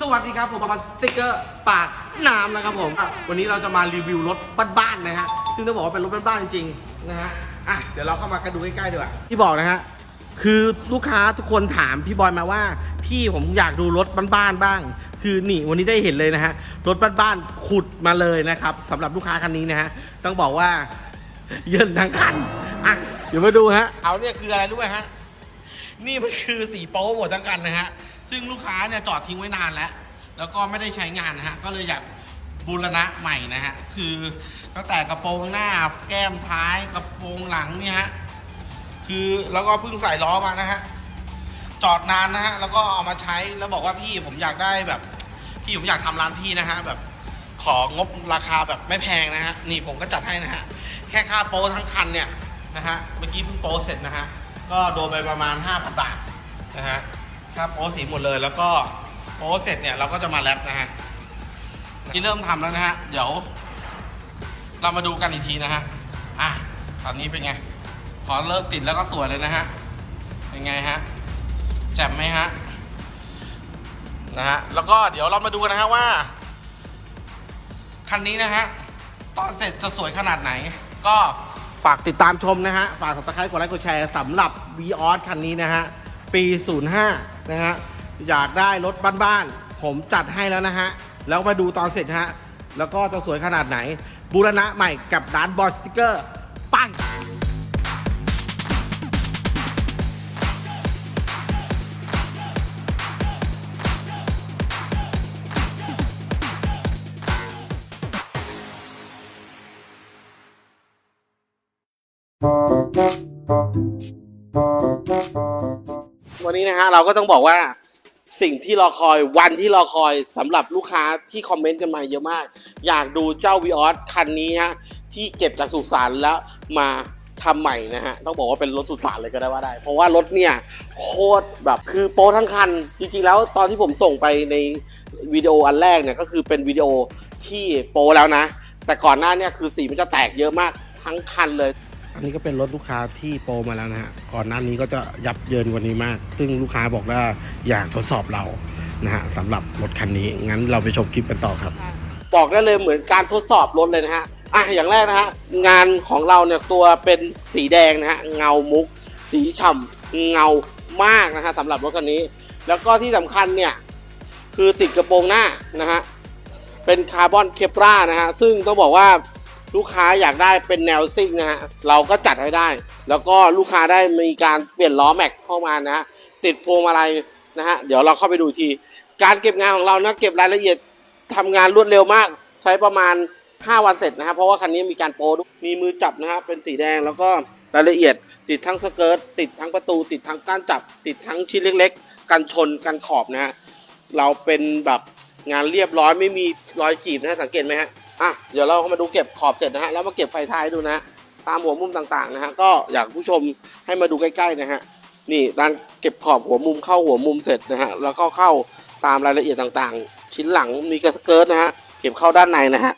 สวัสดีครับผมมาสติกเกอร์ปากน้ำนะครับผมอะวันนี้เราจะมารีวิวรถบ้านๆนะฮะซึ่งต้องบอกว่าเป็นรถบ้านๆจริงๆนะฮะอะเดี๋ยวเราเข้ามากันดูใกล้ๆดีกว่าที่บอกนะฮะคือลูกค้าทุกคนถามพี่บอยมาว่า พี่ผมอยากดูรถบ้านๆบ้าง คือนี่วันนี้ได้เห็นเลยนะฮะรถบ้านๆขุดมาเลยนะครับสำหรับลูกค้าคันนี้นะฮะต้องบอกว่าเยินทั้งคันอะเดี๋ยวมาดูฮะเอาเนี่ยคืออะไรรู้ไหมฮะ นี่มันคือสีโป๊หมดทั้งคันนะฮะ ซึ่งลูกค้าเนี่ยจอดทิ้งไว้นานแล้ว แล้วก็ไม่ได้ใช้งานนะฮะ ก็เลยอยากบูรณะใหม่นะฮะ คือตั้งแต่กระโปรงหน้า แก้มท้ายกระโปรงหลังเนี่ยฮะ คือแล้วก็เพิ่งใส่ล้อมานะฮะ จอดนานนะฮะ แล้วก็เอามาใช้แล้วบอกว่าพี่ผมอยากได้แบบ พี่ผมอยากทำร้านพี่นะฮะแบบของงบราคาแบบไม่แพงนะฮะ นี่ผมก็จัดให้นะฮะ แค่ค่าโป๊ทั้งคันเนี่ยนะฮะ เมื่อกี้เพิ่งโป๊เสร็จนะฮะ ก็โดนไปประมาณ 5,000 บาทนะฮะค่าโป๊สีหมดเลย แล้วก็โป๊เสร็จเนี่ยเราก็จะมาแรปนะฮะที่เริ่มทำแล้วนะฮะ เดี๋ยว เรามาดูกันอีกทีนะฮะ อะตอนนี้เป็นไง พอเริ่มติดแล้วก็สวยเลยนะฮะ เป็นไงฮะแจ่มไหมฮะ นะฮะ แล้วก็เดี๋ยวเรามาดูกันนะฮะว่า คันนี้นะฮะ ตอนเสร็จจะสวยขนาดไหน ก็ ฝากติดตามชมนะฮะ ฝากสับสไครต์กดไลค์กดแชร์สำหรับ v ีออสคันนี้นะฮะ ปี 05 นะฮะ อยากได้รถบ้านๆ ผมจัดให้แล้วนะฮะ แล้วมาดูตอนเสร็จฮะ แล้วก็จะสวยขนาดไหน บูรณะใหม่กับร้านบอสติกเกอร์ ปัง วันนี้นะฮะเราก็ต้องบอกว่าสิ่งที่รอคอยวันที่รอคอยสำหรับลูกค้าที่คอมเมนต์กันมาเยอะมาก อยากดูเจ้าวีออสคันนี้ฮะที่เก็บจากสุสานแล้วมาทำใหม่นะฮะต้องบอกว่าเป็นรถสุสานเลยก็ได้ว่าได้ เพราะว่ารถเนี่ยโคตรแบบคือโปรทั้งคัน จริงๆแล้วตอนที่ผมส่งไปในวิดีโออันแรกเนี่ยก็คือเป็นวิดีโอที่โปรแล้วนะ แต่ก่อนหน้าเนี่ยคือสีมันจะแตกเยอะมากทั้งคันเลย อันนี้ก็เป็นรถลูกค้าที่โปรมาแล้วนะฮะ ก่อนหน้านี้ก็จะยับเยินกว่านี้มาก ซึ่งลูกค้าบอกว่าอยากทดสอบเรานะฮะสำหรับรถคันนี้ งั้นเราไปชมคลิปกันต่อครับ บอกได้เลยเหมือนการทดสอบรถเลยนะฮะ อะอย่างแรกนะฮะ งานของเราเนี่ยตัวเป็นสีแดงนะฮะ เงามุก สีฉ่ำเงามากนะฮะสำหรับรถคันนี้ แล้วก็ที่สำคัญเนี่ยคือติดกระโปรงหน้านะฮะ เป็นคาร์บอนเคปรานะฮะ ซึ่งต้องบอกว่า ลูกค้าอยากได้เป็นแนวซิ่งนะฮะเราก็จัดให้ได้ แล้วก็ลูกค้าได้มีการเปลี่ยนล้อแม็กเข้ามานะฮะติดพวงมาลัยนะฮะเดี๋ยวเราเข้าไปดูที การเก็บงานของเรานะเก็บรายละเอียดทำงานรวดเร็วมาก ใช้ประมาณ 5 วันเสร็จนะฮะเพราะว่าคันนี้มีการโปรมีมือจับนะฮะเป็นสีแดงแล้วก็รายละเอียด ติดทั้งสเกิร์ตติดทั้งประตู ติดทั้งก้านจับ ติดทั้งชิ้นเล็ก ๆ กันชนกันขอบนะฮะเราเป็นแบบงานเรียบร้อยไม่มีรอยจีบนะะสังเกตไหมฮะ อะเดี๋ยวเรามาดูเก็บขอบเสร็จนะฮะแล้วมาเก็บไฟท้ายดูนะฮะตามหัวมุมต่างๆนะฮะก็อยากผู้ชมให้มาดูใกล้ๆนะฮะนี่ด้านเก็บขอบหัวมุมเข้าหัวมุมเสร็จนะฮะแล้วก็เข้าตามรายละเอียดต่างๆ ชิ้นหลังมีกระสเกิร์ตนะฮะเก็บเข้าด้านในนะฮะ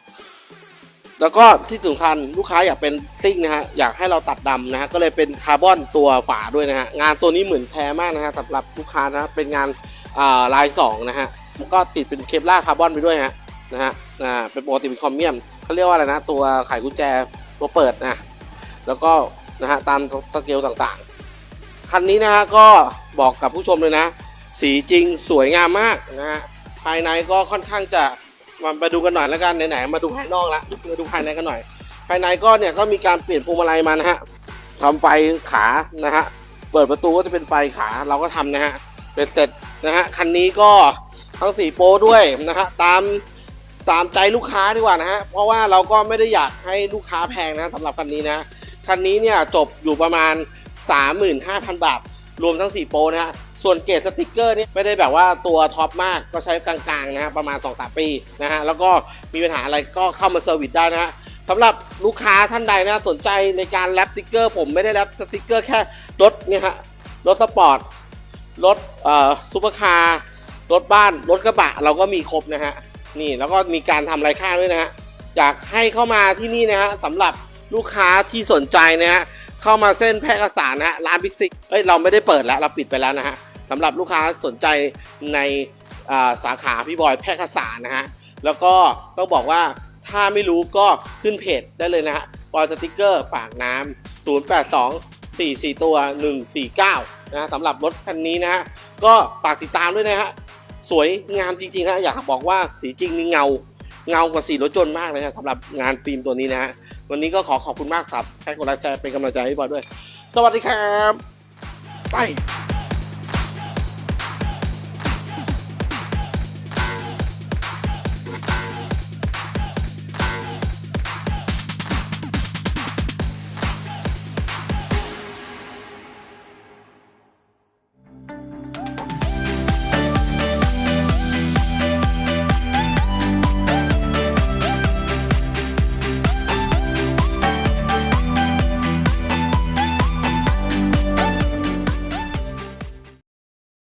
แล้วก็ที่สำคัญลูกค้าอยากเป็นซิ่งนะฮะอยากให้เราตัดดำนะฮะก็เลยเป็นคาร์บอนตัวฝาด้วยนะฮะงานตัวนี้เหมือนแท้มากนะฮะสำหรับลูกค้านะเป็นงานลายสองนะฮะก็ติดเป็นเคปล่าคาร์บอนไปด้วยฮะนะฮะ อ่าเป็นปกติเป็นคอมเมียมเขาเรียกว่าอะไรนะ ตัวไขกุญแจตัวเปิดนะแล้วก็นะฮะตามสเกลต่างๆ คันนี้นะฮะก็บอกกับผู้ชมเลยนะ สีจริงสวยงามมากนะฮะภายในก็ค่อนข้างจะมามาดูกันหน่อยแล้วกันไหนๆมาดูภายนอกละมาดูภายในกันหน่อย ภายในก็เนี่ยก็มีการเปลี่ยนพวงมาลัยมานะฮะทำไฟขานะฮะเปิดประตูก็จะเป็นไฟขาเราก็ทำนะฮะเป็นเสร็จนะฮะคันนี้ก็ทั้งสีโปรด้วยนะฮะตาม ตามใจลูกค้าดีกว่านะฮะ เพราะว่าเราก็ไม่ได้อยากให้ลูกค้าแพงนะสำหรับคันนี้นะ คันนี้เนี่ยจบอยู่ประมาณ 35,000 บาท รวมทั้ง 4 โปรนะฮะ ส่วนเกรดสติกเกอร์นี่ไม่ได้แบบว่าตัวท็อปมาก ก็ใช้กลางๆนะฮะประมาณ 2-3 ปีนะฮะ แล้วก็มีปัญหาอะไรก็เข้ามาเซอร์วิสได้นะฮะสำหรับลูกค้าท่านใดนะสนใจในการแรปสติกเกอร์ ผมไม่ได้แรปสติกเกอร์แค่รถเนี่ยฮะ รถสปอร์ต รถเอ่อซูเปอร์คาร์ รถบ้าน รถกระบะ เราก็มีครบนะฮะ นี่แล้วก็มีการทำรายค่าด้วยนะฮะอยากให้เข้ามาที่นี่นะฮะสำหรับลูกค้าที่สนใจนะฮะเข้ามาเส้นแพร่กษานะฮะร้านบิ๊กซิกเอ้ยเราไม่ได้เปิดแล้วเราปิดไปแล้วนะฮะสำหรับลูกค้าสนใจในสาขาพี่บอยแพร่กษานะฮะแล้วก็ต้องบอกว่าถ้าไม่รู้ก็ขึ้นเพจได้เลยนะฮะบอยสติกเกอร์ปากน้ำ082 44 ตัว 149 นะฮะสำหรับรถคันนี้นะฮะ ก็ฝากติดตามด้วยนะฮะ สวยงามจริงๆนะอยากบอกว่าสีจริงนี่เงาเงากว่าสีรถยนต์มากเลยนะสำหรับงานฟิล์มตัวนี้นะฮะวันนี้ก็ขอขอบคุณมากครับแค่กดไลค์แชร์เป็นกำลังใจให้บอยด้วย สวัสดีครับ ไป